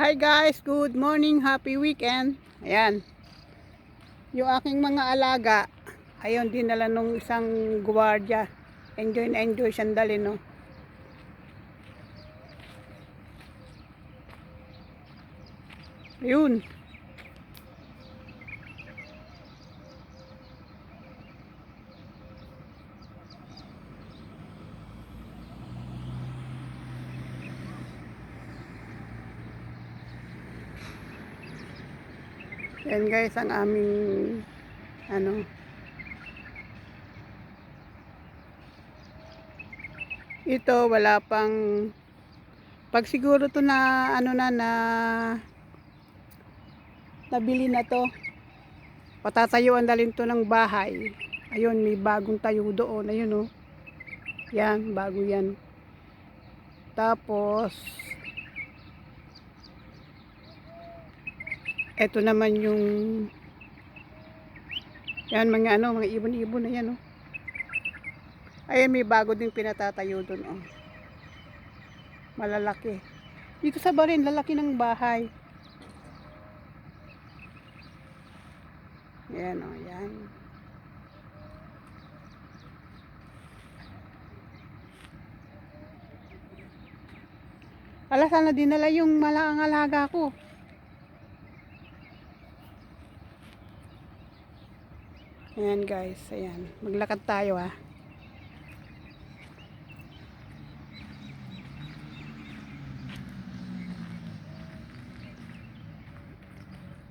Hi guys, good morning, happy weekend. Ayan. Yung aking mga alaga, ayun dinala nung isang gwardiya. Enjoy na enjoy siyang dalhin, no. Ayun. Yan guys ang aming ano ito wala pang pag siguro to na ano na na nabili na to patatayuan dalhin to ng bahay. Ayun may bagong tayo doon. Ayun oh. Yan bago yan. Tapos Ito naman yung yan mga ano, mga ibon-ibon na yan oh. Ayan may bago ding pinatatayo doon oh. Malalaki. Dito sa Barin, lalaki ng bahay. Yan oh, yan. Ala, sana dinala yung malaang alaga ko. Ayan guys, ayan. Maglakad tayo ah.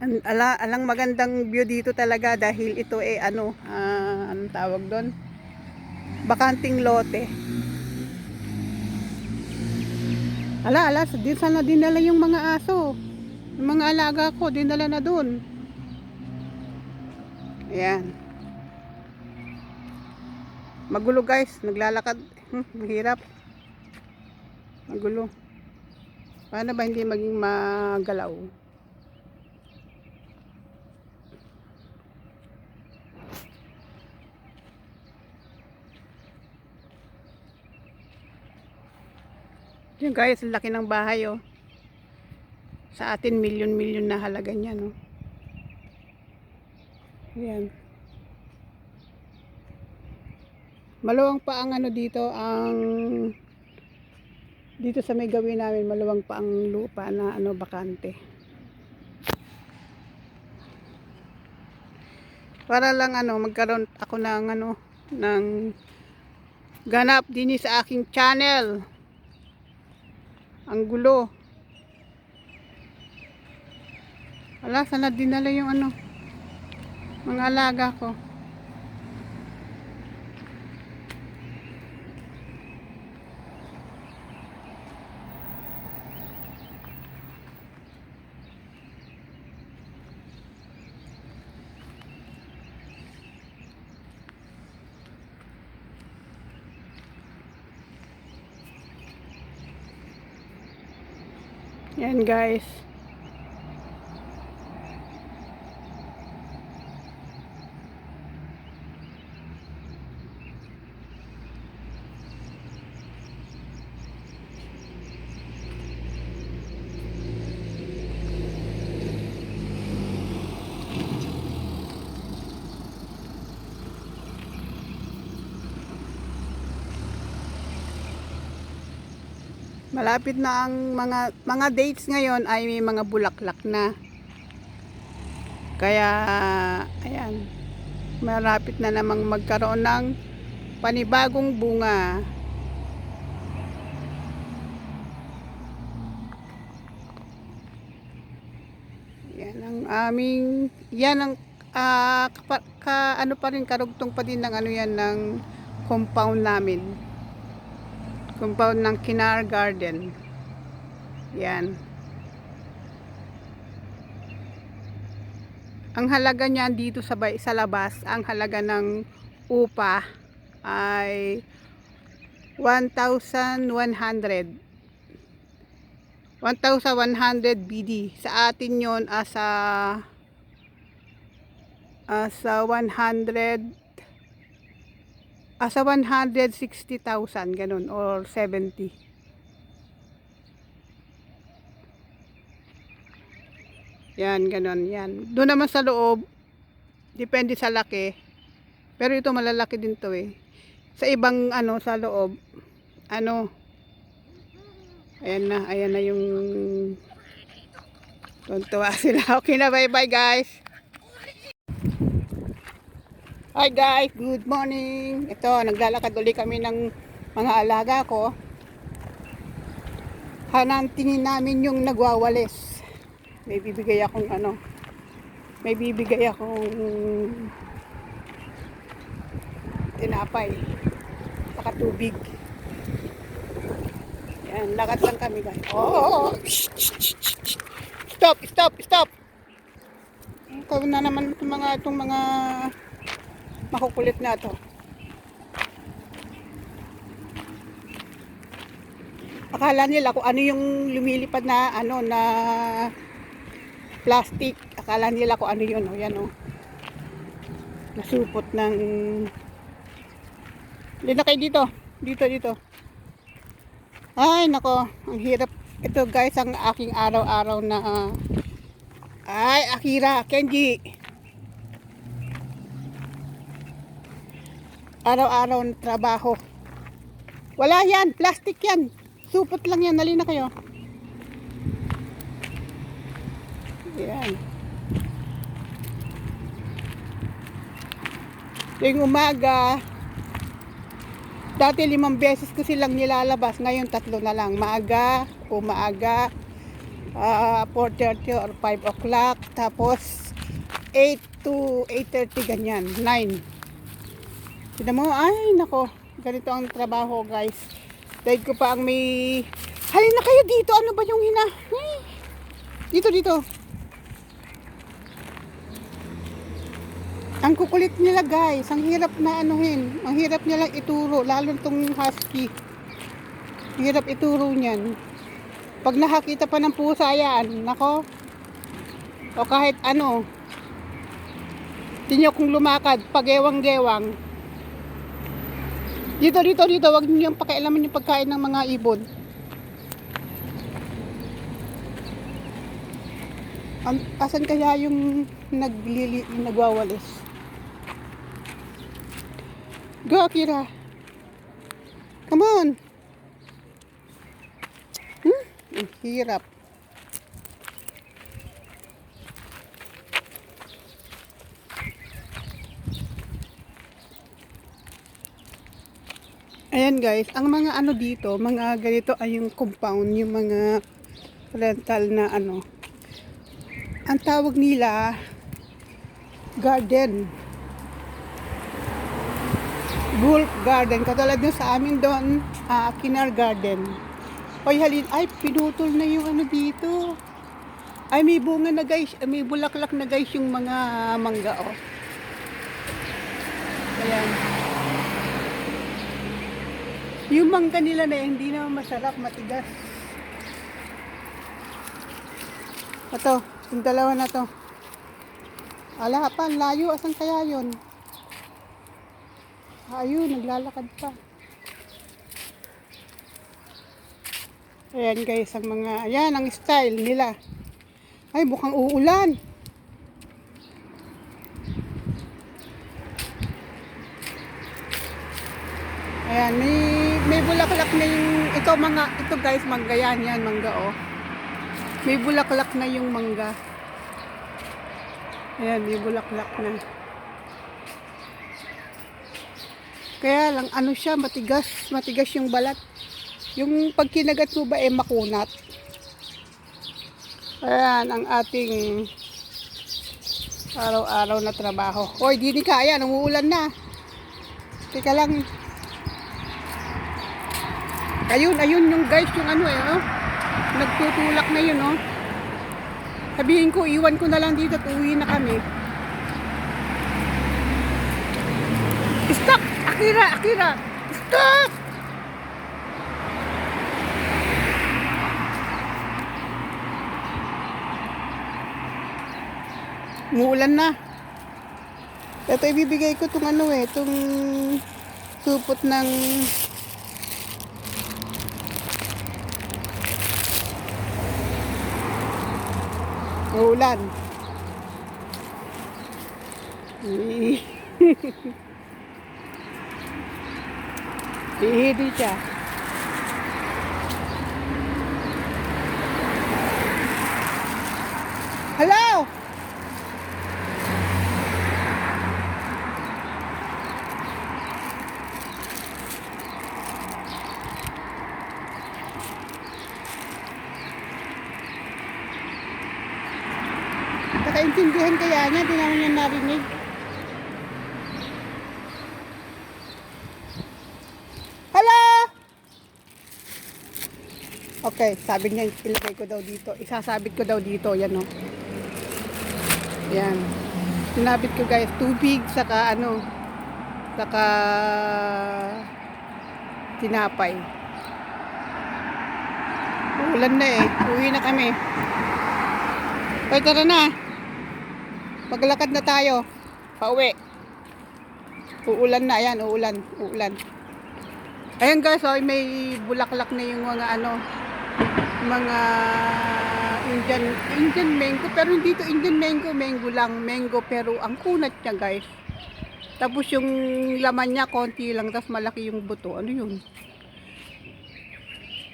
An ala, alang magandang view dito talaga dahil ito eh ano, ah, anong tawag doon? Bakanting lote. Ala, ala, din sana dinala yung mga aso. Yung mga alaga ko, dinala na doon. Ayan. Magulo guys, naglalakad. Mahirap. Magulo. Paano ba hindi maging magalaw? Yan guys, laki ng bahay oh. Sa atin, milyon-milyon na halaga niya no. Yan. Maluwang pa ang ano dito, ang dito sa may gawin namin, maluwang pa ang lupa na ano bakante. Para lang ano, magkaroon ako ng ano, ng ganap din sa aking channel. Ang gulo. Wala, sana dinala yung ano, mga alaga ko. Yan guys. Malapit na ang mga mga dates ngayon ay may mga bulaklak na. Kaya ayan. Malapit na namang magkaroon ng panibagong bunga. Yan ang aming yan ang kapa- ka, ano pa rin karugtong pa din ng ano yan ng compound namin compound ng Kinar Garden. Yan. Ang halaga niyan dito sa, bay- sa labas, ang halaga ng upa ay 1,100. 1,100 BD. Sa atin yon asa asa 100 asa 160,000 ganun or 70 Yan, ganon, yan. Doon naman sa loob, depende sa laki. Pero ito malalaki din to eh. Sa ibang ano, sa loob, ano, ayan na, ayan na yung tuntua sila. Okay na, bye-bye guys. Hi guys, good morning. Ito, naglalakad uli kami ng mga alaga ko. Hanantingin namin yung nagwawalis. May bibigay akong ano, may bibigay akong tinapay. Saka tubig. Yan, lakad lang kami guys. Oh! Stop, stop, stop! Ikaw na naman itong mga, itong mga makukulit na to. Akala nila kung ano yung lumilipad na ano na plastic. Akala nila kung ano yun. O, yan o. Nasupot ng... Dito kayo dito. Dito, dito. Ay, nako. Ang hirap. Ito guys, ang aking araw-araw na... ay, Akira, Kenji. Araw-araw na trabaho. Wala yan. Plastic yan. Supot lang yan. Nali na kayo. Yan. Tuwing umaga, dati limang beses ko silang nilalabas, ngayon tatlo na lang. Maaga, umaaga, uh, 4.30 or 5 o'clock, tapos 8 to 8.30 ganyan, 9. Tignan mo, ay nako, ganito ang trabaho guys. Dahil ko pa ang may, halin na kayo dito, ano ba yung hina? Ay, Dito, dito. Ang kukulit nila guys, ang hirap na anuhin, ang hirap nilang ituro, lalo tong husky. Hirap ituro niyan. Pag nakakita pa ng pusa yan, nako, o kahit ano, tinyo kung lumakad, pagewang-gewang. Dito, dito, dito, wag niyo pakialaman yung pagkain ng mga ibon. An asan kaya yung naglili, nagwawalis? Go, Akira. Come on. Hmm? Ang hirap. Ayan guys, ang mga ano dito, mga ganito ay yung compound, yung mga rental na ano. Ang tawag nila garden. Gulf Garden. Katulad nyo sa amin doon, uh, Kinar Garden. Hoy halin, ay pinutol na yung ano dito. Ay may bunga na guys, may bulaklak na guys yung mga mangga oh. Ayan. Yung mangga nila na hindi naman masarap, matigas. Ito, yung dalawa na to. Ala pa, layo. Asan kaya yun? Ayun, naglalakad pa. Ayan guys, ang mga, ayan ang style nila. Ay, mukhang uulan. Ayan, may, may bulaklak na yung, ito mga, ito guys, mangga yan, yan, mangga oh. May bulaklak na yung mangga. Ayan, may bulaklak na. Kaya lang, ano siya, matigas, matigas yung balat. Yung pag kinagat mo ba, eh, makunat. Ayan, ang ating araw-araw na trabaho. Hoy, di ni kaya, umuulan na. Teka lang. Ayun, ayun yung guys, yung ano eh, oh. Nagtutulak na yun, oh. Sabihin ko, iwan ko na lang dito at uwi na kami. Stop! Akira! Akira! Stop! Muulan na. Ito ibibigay ko tong ano eh, tong supot ng Eh. Ihidi siya. Hello! Nakaintindihan kaya niya, di naman niya narinig. Hello! Okay, sabi niya, ilagay ko daw dito. Isasabit ko daw dito, yan o. Yan. Sinabit ko guys, tubig, saka ano, saka tinapay. Ulan na eh. Uwi na kami. Hoy, tara na. Maglakad na tayo. Pauwi. Uulan na. Ayan, uulan. Uulan. Ayan guys, oh, may bulaklak na yung mga ano, mga Indian, Indian mango. Pero hindi to Indian mango, mango lang. Mango, pero ang kunat niya guys. Tapos yung laman niya, konti lang. Tapos malaki yung buto. Ano yun?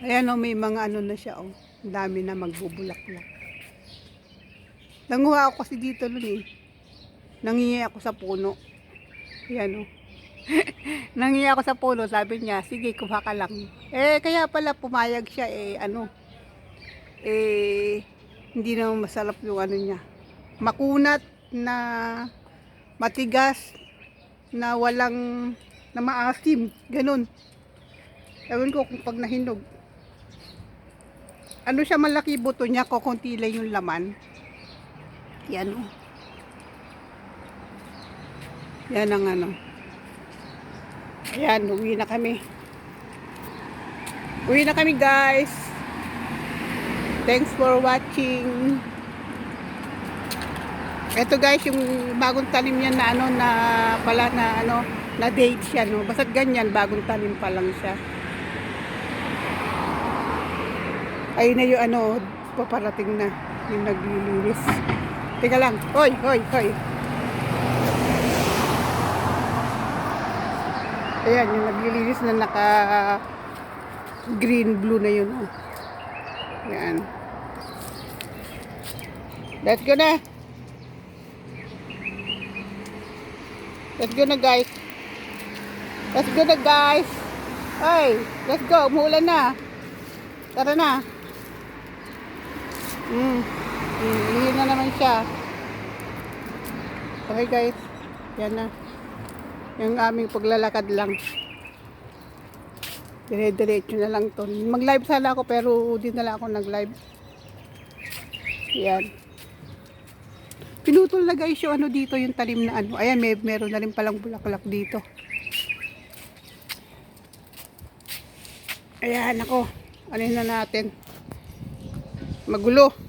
Ayan oh, may mga ano na siya oh. Ang dami na magbubulaklak. Nanguha ako kasi dito nun eh. Nangingi ako sa puno. Ayan oh. Nangingi ako sa puno, sabi niya, sige, kuha ka lang. Eh, kaya pala pumayag siya eh, ano, eh, hindi naman masarap yung ano niya. Makunat na matigas na walang na maasim, ganun. Ewan ko kung pag nahinog. Ano siya malaki buto niya, kukunti lang yung laman. Yan o. Yan ang ano. Ayan, uwi na kami. Uwi na kami guys. Thanks for watching. Ito guys, yung bagong talim niya na ano na pala na ano na date siya no. Basta ganyan, bagong talim pa lang siya. Ayun na yung ano, paparating na yung naglilinis. Teka lang. Hoy, hoy, hoy. Ayan, yung naglilinis na naka green blue na yun. Oh. Ayan. Let's go na. Let's go na guys. Let's go na guys. Hey, let's go. Umuulan na. Tara na. Mm. Mm, na naman siya. Okay guys. Yan na. Yung aming paglalakad lang. Dire-diretso na lang to. Mag-live sana ako pero di na lang ako nag-live. Yan. Pinutol na guys yung ano dito, yung talim na ano. Ayan, may, meron na rin palang bulaklak dito. Ayan ako. Ano na natin. Magulo.